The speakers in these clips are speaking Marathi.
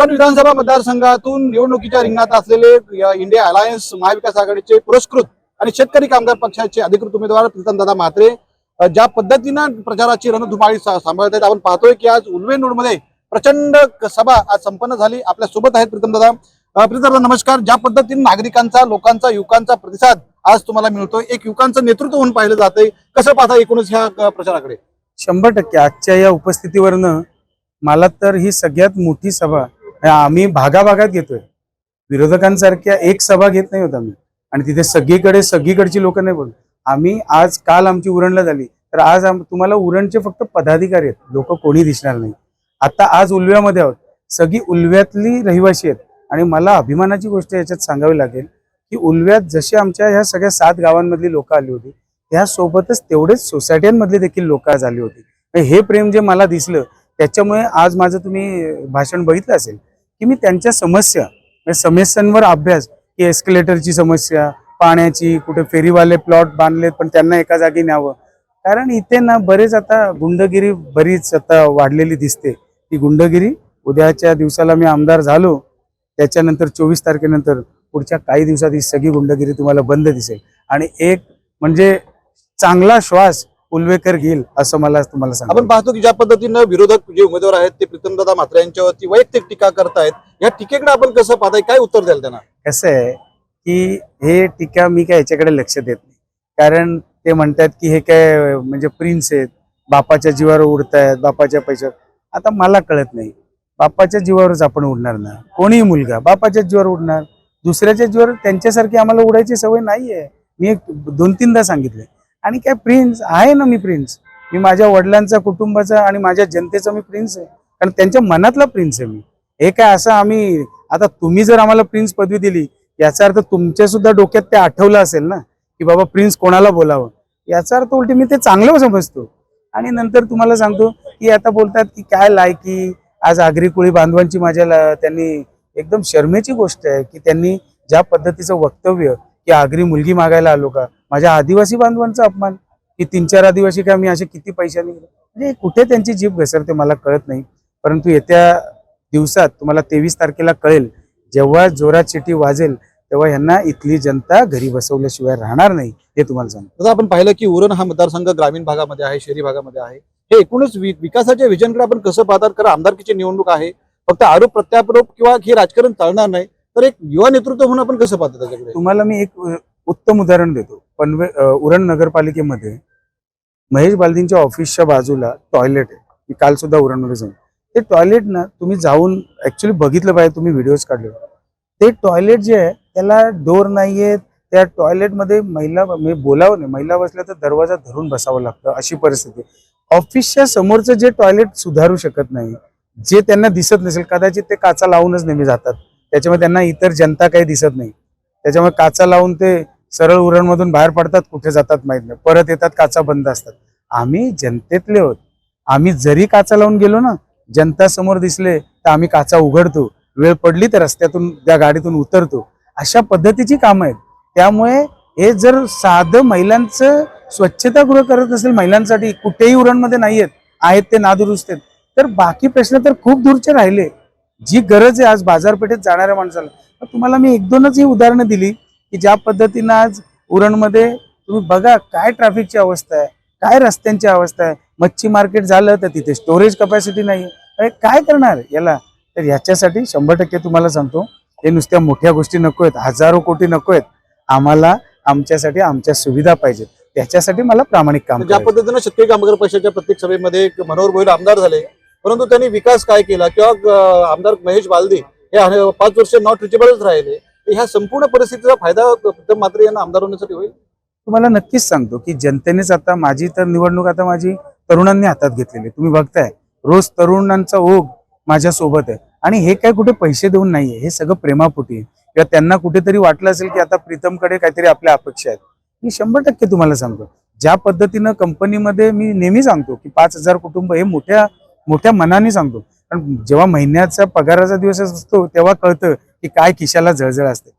उरण विधानसभा मतदारसंघातून निवडणुकीच्या रिंगणात असलेले इंडिया अलायन्स महाविकास आघाडीचे पुरस्कृत आणि शेतकरी कामगार पक्षाचे अधिकृत उमेदवार प्रीतमदादा म्हात्रे ज्या पद्धतीनं प्रचाराची रणधुमाळी सांभाळत आहेत आपण पाहतोय की आज उलवेनूरमध्ये प्रचंड सभा आज संपन्न झाली. आपल्यासोबत आहेत प्रीतमदादा अ, नमस्कार. ज्या पद्धतीने नागरिकांचा लोकांचा युवकांचा प्रतिसाद आज तुम्हाला मिळतोय एक युवकांचं नेतृत्व म्हणून पाहिलं जातंय. कसं पाहता एकूणच ह्या प्रचाराकडे? शंभर टक्के. आजच्या या उपस्थितीवरनं मला तर ही सगळ्यात मोठी सभा आम्ही भागाभागात घेतोय. विरोधकांसारख्या एक सभा घेत नाही होत आम्ही. आणि तिथे सगळीकडे सगळीकडची लोक नाही बोलत. आम्ही आज काल आमची उरणला झाली. तर आज तुम्हाला उरणचे फक्त पदाधिकारी आहेत. लोक कोणी दिसणार नाही. आता आज उलव्यामध्ये आहोत. सगळी उलव्यातली रहिवासी आहेत. आणि मला अभिमानाची गोष्ट याच्यात सांगावी लागेल की उलव्यात जसे आमच्या ह्या सगळ्या सात गावांमधली लोक आली होती त्यासोबतच तेवढेच सोसायट्यांमधले देखील लोक आज आली होती. हे प्रेम जे मला दिसलं त्याच्यामुळे आज माझं तुम्ही भाषण बघितलं असेल की मी त्यांच्या समस्या म्हणजे समस्यांवर अभ्यास की एस्केलेटरची समस्या पाण्याची कुठे फेरीवाले प्लॉट बांधलेत पण त्यांना एका जागी न्यावं. कारण इथे ना बरेच आता गुंडगिरी बरीच आता वाढलेली दिसते. ती गुंडगिरी उद्याच्या दिवसाला मी आमदार झालो त्याच्यानंतर चोवीस तारखेनंतर पुढच्या काही दिवसात ही सगळी गुंडगिरी तुम्हाला बंद दिसेल. आणि एक म्हणजे चांगला श्वास उल्वेकर घेईल असं मला तुम्हाला सांगा आपण पाहतो की ज्या पद्धतीनं विरोधक जे उमेदवार आहेत ते प्रीतमदादा म्हात्रे यांच्यावरती वैयक्तिक टीका करतायत. या टीकेकडे आपण कसं पाहताय? काय उत्तर द्याल त्यांना? कसं आहे की हे टीका मी काय याच्याकडे लक्ष देत नाही. कारण ते म्हणतात की हे काय म्हणजे प्रिन्स आहेत बापाच्या जीवावर उडतायत बापाच्या पैशावर. आता मला कळत नाही. बापाच्या जीवावरच आपण उडणार ना? कोणीही मुलगा बापाच्या जीवावर उडणार? दुसऱ्याच्या जीवावर त्यांच्यासारखी आम्हाला उडायची सवय नाही आहे मी एक दोन तीनदा सांगितलंय. आणि काय प्रिन्स आहे ना मी प्रिन्स मी माझ्या वडिलांचा कुटुंबाचा आणि माझ्या जनतेचा मी प्रिन्स आहे. कारण त्यांच्या मनातला प्रिन्स आहे मी. हे काय असं आम्ही आता तुम्ही जर आम्हाला प्रिन्स पदवी दिली याचा अर्थ तुमच्या सुद्धा डोक्यात ते आठवलं असेल ना की बाबा प्रिन्स कोणाला बोलावं? याचा अर्थ उलटी मी ते चांगलं समजतो. आणि नंतर तुम्हाला सांगतो की आता बोलतात की काय लायकी? आज आगरी कुळी बांधवांची माझ्या त्यांनी एकदम शर्मेची गोष्ट आहे की त्यांनी ज्या पद्धतीचं वक्तव्य की आगरी मुलगी मागायला आलो का? माझ्या आदिवासी बांधवांचा अपमान? की तीन चार आदिवासी का मी असे किती पैशाने म्हणजे कुठे त्यांची जीभ घसरते मला कळत नाही. परंतु येत्या दिवसात तुम्हाला तेवीस तारखेला कळेल जेव्हा जोरात चिठी वाजेल तेव्हा यांना इथली जनता घरी बसवल्याशिवाय राहणार नाही हे तुम्हाला सांगतो. आता आपण पाहिलं की उरण हा मतदारसंघ ग्रामीण भागामध्ये आहे शहरी भागामध्ये आहे. हे एकूणच विकासाच्या विजनकडे आपण कसं पाहतात? कारण आमदारकीची निवडणूक आहे. फक्त आरोप प्रत्यारोप किंवा हे राजकारण चालणार नाही. तर एक युवा नेतृत्व म्हणून आपण कसं पाहतो त्याच्याकडे? तुम्हाला मी एक अ, उत्तम उदाहरण देतो. पनवे अ, उरण नगरपालिकेमध्ये महेश बालदींच्या ऑफिसच्या बाजूला टॉयलेट आहे. मी काल सुद्धा उरणमध्ये जाऊन. ते टॉयलेट ना तुम्ही जाऊन ऍक्च्युली बघितलं पाहिजे तुम्ही व्हिडिओज काढले. ते टॉयलेट जे आहे त्याला डोर नाहीये त्या टॉयलेटमध्ये महिला म्हणजे बोलावं नाही. महिला बसल्या तर दरवाजा धरून बसावं लागतं अशी परिस्थिती ऑफिसच्या समोरचं जे टॉयलेट सुधारू शकत नाही जे त्यांना दिसत नसेल कदाचित ते काचा लावूनच नेहमी जातात. त्याच्यामुळे त्यांना इतर जनता काही दिसत नाही. त्याच्यामुळे काचा लावून ते सरळ उरणमधून बाहेर पडतात कुठे जातात माहीत नाही. परत येतात काचा बंद असतात. आम्ही जनतेतले आहोत. आम्ही जरी काचा लावून गेलो ना जनता समोर दिसले तर आम्ही काचा उघडतो. वेळ पडली तर रस्त्यातून त्या गाडीतून उतरतो. अशा पद्धतीची कामं आहेत. त्यामुळे हे जर साधं महिलांचं स्वच्छतागृह करत असेल महिलांसाठी कुठेही उरणमध्ये नाही आहेत आहेत ते नादुरुस्त आहेत. तर बाकी प्रश्न तर खूप दूरचे राहिले. जी गरज आहे आज बाजारपेठेत जाणाऱ्या माणसाला तुम्हाला मी एक दोनच ही उदाहरणं दिली की ज्या पद्धतीनं आज उरणमध्ये तुम्ही बघा काय ट्रॅफिकची अवस्था आहे काय रस्त्यांची अवस्था आहे. मच्छी मार्केट झालं तर तिथे स्टोरेज कपॅसिटी नाही अरे काय करणार याला? तर ह्याच्यासाठी शंभर टक्के तुम्हाला सांगतो हे नुसत्या मोठ्या गोष्टी नको आहेत हजारो कोटी नको आहेत. आम्हाला आमच्यासाठी आमच्या सुविधा पाहिजेत. त्याच्यासाठी मला प्रामाणिक काम ज्या. पद्धतीनं शेतकरी कामगार पक्षाच्या प्रत्येक सभेमध्ये एक मनोहर भोईर आमदार झाले. परंतु त्यांनी विकास काय केला? किंवा आमदार महेश बालदी हे पाच वर्ष नॉट रिचेबलच राहिले. ह्या संपूर्ण परिस्थितीचा फायदा प्रथम मात्र यांना आमदार होण्यासाठी होईल? तुम्हाला नक्कीच सांगतो की जनतेनेच आता माझी तर निवडणूक आता माझी तरुणांनी हातात घेतलेली आहे. तुम्ही बघताय रोज तरुणांचा ओघ माझ्या सोबत आहे. आणि हे काय कुठे पैसे देऊन नाहीये हे सगळं प्रेमापोटी आहे. किंवा त्यांना कुठेतरी वाटलं असेल की आता प्रीतमकडे काहीतरी आपल्या अपेक्षा आहेत. मी शंभर टक्के तुम्हाला सांगतो ज्या पद्धतीनं कंपनीमध्ये मी नेहमी सांगतो की पाच हजार कुटुंब हे मोठ्या मोठ्या मनाने सांगतो. कारण जेव्हा महिन्याचा पगाराचा दिवस असतो तेव्हा कळतं की काय खिशाला जळजळ असते.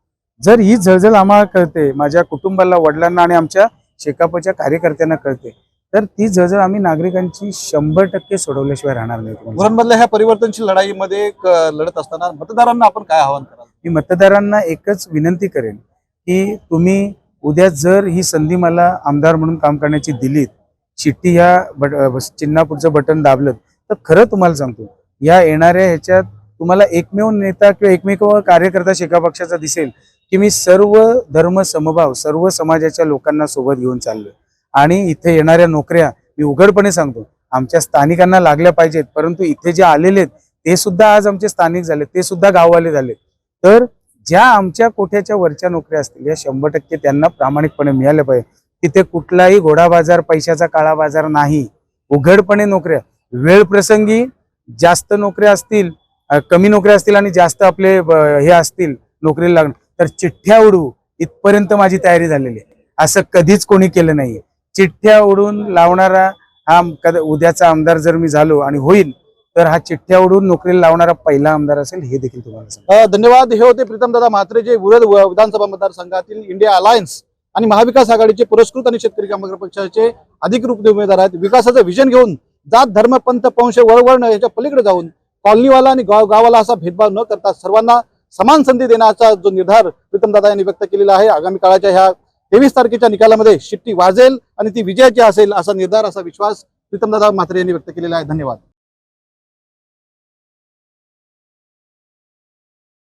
जर ही जळजळ आम्हाला कळते माझ्या कुटुंबाला वडिलांना आणि आमच्या शेकापच्या कार्यकर्त्यांना कळते तर ती झळझळ आम्ही नागरिकांची शंभर टक्के सोडवल्याशिवाय राहणार नाही. तुम्हाला उरणमधल्या ह्या परिवर्तनशील लढाईमध्ये लढत असताना मतदारांना आपण काय आवाहन कराल? मी मतदारांना एकच विनंती करेन की तुम्ही उद्या जर ही संधी मला आमदार म्हणून काम करण्याची दिलीत चिठ्ठी ह्या बट अ, चिन्हापुढचं बटन दाबलं तर खरं तुम्हाला सांगतो या येणाऱ्या ह्याच्यात तुम्हाला एकमेव नेता किंवा एकमेव कार्यकर्ता शेका पक्षाचा दिसेल की मी सर्व धर्म समभाव सर्व समाजाच्या लोकांना सोबत घेऊन चाललोय. आणि इथे येणाऱ्या नोकऱ्या मी उघडपणे सांगतो आमच्या स्थानिकांना लागल्या पाहिजेत परंतु इथे जे आलेले आहेत ते सुद्धा आज आमचे स्थानिक झाले ते सुद्धा गाववाले झाले तर ज्या आमच्या कोठ्याच्या वरच्या नोकऱ्या असतील या शंभर टक्के त्यांना प्रामाणिकपणे मिळाल्या पाहिजे तिथे कुठलाही घोडा बाजार पैशाचा काळा बाजार नाही. उघडपणे नोकऱ्या वेळ प्रसंगी जास्त नोकऱ्या असतील कमी नोकऱ्या असतील आणि जास्त आपले हे असतील नोकरीला लागणं तर चिठ्ठ्या उडू इथपर्यंत माझी तयारी झालेली आहे. असं कधीच कोणी केलं नाहीये. चिठ्ठ्या उडून लावणारा हा कद उद्याचा आमदार जर मी झालो आणि होईल तर हा चिठ्ठ्या उडून नोकरीला लावणारा पहिला आमदार असेल हे देखील तुम्हाला धन्यवाद. हे होते प्रीतमदादा म्हात्रे जे विरोध व- विधानसभा मतदारसंघातील इंडिया अलायन्स आणि महाविकास आघाडीचे पुरस्कृत आणि शेतकरी कामगार पक्षाचे अधिकृत उमेदवार आहेत. विकासाचं विजन घेऊन जात धर्म पंथ पंश वळवळणं याच्या पलीकडे जाऊन कॉलनीवाला आणि गाव गावाला असा भेदभाव न करता सर्वांना समान संधी देण्याचा जो निर्धार प्रीतमदादा यांनी व्यक्त केलेला आहे आगामी काळाच्या ह्या तेवीस तारखेच्या निकालामध्ये शिट्टी वाजेल आणि ती विजयाची असेल असा निर्धार असा विश्वास प्रीतमदादा म्हात्रे यांनी व्यक्त केलेला आहे. धन्यवाद.